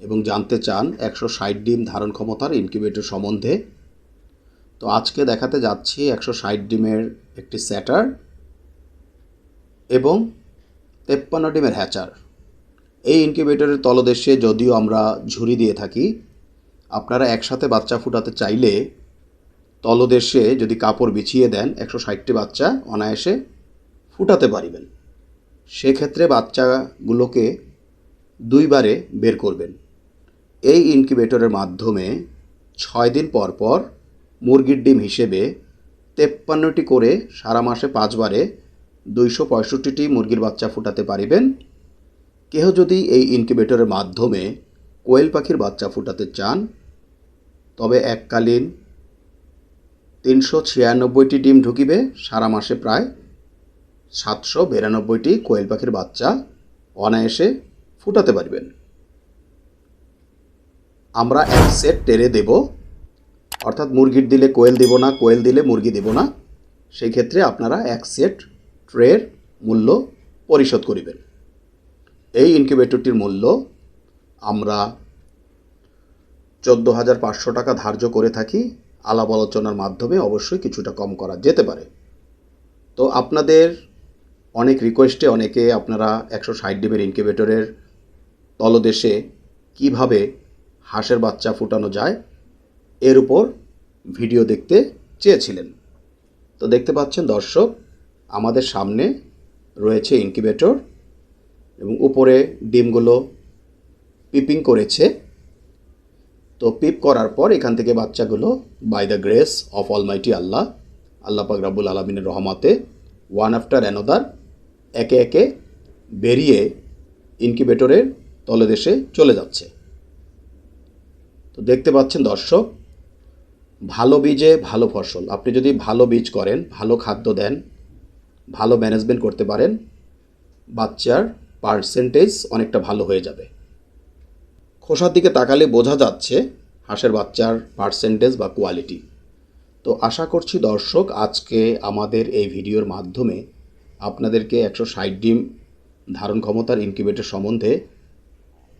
এবং জানতে চান একশো ষাট ডিম ধারণ ক্ষমতার ইনকিউবেটর সম্বন্ধে, তো আজকে দেখাতে যাচ্ছি একশো ষাট ডিমের একটি স্যাটার এবং তেপ্পান্ন ডিমের হ্যাচার। এই ইনকিউবেটরের তলদেশে যদিও আমরা ঝুরি দিয়ে থাকি, আপনারা একসাথে বাচ্চা ফুটাতে চাইলে তলদেশে যদি কাপড় বিছিয়ে দেন একশো ষাটটি বাচ্চা অনায়াসে ফুটাতে পারিবেন। সেক্ষেত্রে বাচ্চাগুলোকে দুইবারে বের করবেন। এই ইনকিউবেটরের মাধ্যমে ছয় দিন পর পর মুরগির ডিম হিসেবে তেপ্পান্নটি করে সারা মাসে পাঁচবারে দুইশো পঁয়ষট্টিটি মুরগির বাচ্চা ফুটাতে পারিবেন। কেহ যদি এই ইনকিউবেটরের মাধ্যমে কোয়েল পাখির বাচ্চা ফুটাতে চান, তবে এককালীন তিনশো ছিয়ানব্বইটি ডিম ঢুকিবে, সারা মাসে প্রায় সাতশো বিরানব্বইটি কোয়েল পাখির বাচ্চা অনায়াসে ফুটাতে পারবেন। আমরা এক সেট টেরে দেব। অর্থাৎ মুরগির দিলে কোয়েল দেব না, কোয়েল দিলে মুরগি দেব না। সেই ক্ষেত্রে আপনারা এক সেট ট্রের মূল্য পরিশোধ করিবেন। এই ইনকিউবেটরটির মূল্য আমরা চোদ্দ হাজার পাঁচশো টাকা ধার্য করে থাকি। আলাপ আলোচনার মাধ্যমে অবশ্যই কিছুটা কম করা যেতে পারে। তো আপনাদের অনেক রিকোয়েস্টে অনেকে আপনারা একশো ষাট ডিমের ইনকিউবেটরের তলদেশে কীভাবে হাঁসের বাচ্চা ফুটানো যায়, এর উপর ভিডিও দেখতে চেয়েছিলেন। তো দেখতে পাচ্ছেন দর্শক, আমাদের সামনে রয়েছে ইনকিউবেটর এবং উপরে ডিমগুলো পিপিং করেছে। তো পিপ করার পর এখান থেকে বাচ্চাগুলো by the grace of almighty আল্লাহ আল্লাহ পাক রাবুল আলমিনের রহমাতে ওয়ান আফটার অ্যানোদার একে একে বেরিয়ে ইনকিউবেটরের তলদেশে চলে যাচ্ছে। তো দেখতে পাচ্ছেন দর্শক, ভালো বীজে ভালো ফসল। আপনি যদি ভালো বীজ করেন, ভালো খাদ্য দেন, ভালো ম্যানেজমেন্ট করতে পারেন, বাচ্চার পার্সেন্টেজ অনেকটা ভালো হয়ে যাবে। খোসার দিকে তাকালে বোঝা যাচ্ছে হাঁসের বাচ্চার পার্সেন্টেজ বা কোয়ালিটি তো আশা করছি দর্শক, আজকে আমাদের এই ভিডিওর মাধ্যমে আপনাদেরকে একশো ষাট ডিম ধারণ ক্ষমতার ইনকিউবেটর সম্বন্ধে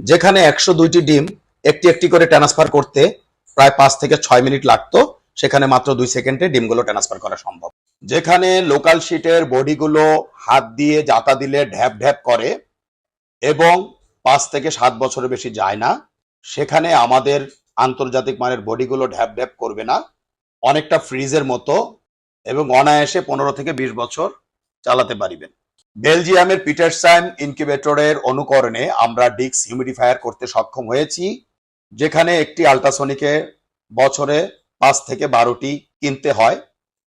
যেখানে একশো দুইটি ডিম একটি একটি করে ট্রান্সফার করতে প্রায় পাঁচ থেকে ছয় মিনিট লাগতো, সেখানে মাত্র দুই সেকেন্ডে ডিমগুলো ট্রান্সফার করা সম্ভব। যেখানে লোকাল শিটের বডিগুলো হাত দিয়ে জাতা দিলে ঢ্যাপ ঢ্যাপ করে এবং পাঁচ থেকে সাত বছরের বেশি যায় না, সেখানে আমাদের আন্তর্জাতিক মানের বডিগুলো ঢ্যাপ ঢ্যাপ করবে না, অনেকটা ফ্রিজের মতো এবং অনায়াসে পনেরো থেকে বিশ বছর চালাতে পারিবেন। বেলজিয়ামের পিটারসাইম ইনকিউবেটরের অনুকরণে আমরা ডিক্স হিউমিডিফায়ার করতে সক্ষম হয়েছি, যেখানে একটি আল্ট্রাসনিকে বছরে পাঁচ থেকে বারোটি কিনতে হয়।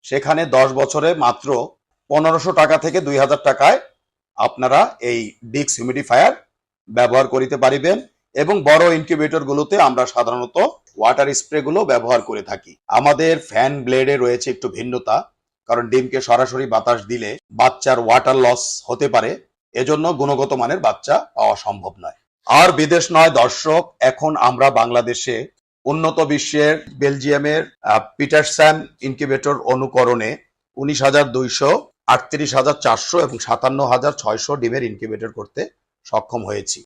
সেখানে দশ বছরে মাত্র পনেরোশো টাকা থেকে দুই হাজার টাকায় আপনারা এই ডিক্স হিউমিডিফায়ার ব্যবহার করিতে পারিবেন এবং বড় ইনকিউবেটর গুলোতে আমরা সাধারণত ওয়াটার স্প্রেগুলো ব্যবহার করে থাকি। আমাদের ফ্যান ব্লেডে রয়েছে একটু ভিন্নতা। কারণ ডিমকে সরাসরি বাতাস দিলে বাচ্চার ওয়াটার লস হতে পারে। এজন্য গুণগত মানের বাচ্চা পাওয়া সম্ভব নয়। আর বিদেশ নয় দর্শক, এখন আমরা বাংলাদেশে উন্নত বিশ্বের বেলজিয়ামের পিটারস্যাম ইনকিউবেটর অনুকরণে উনিশ হাজার দুইশো আটত্রিশ হাজার চারশো এবং সাতান্ন হাজার ছয়শো ডিমের ইনকিউবেটর করতে সক্ষম হয়েছি।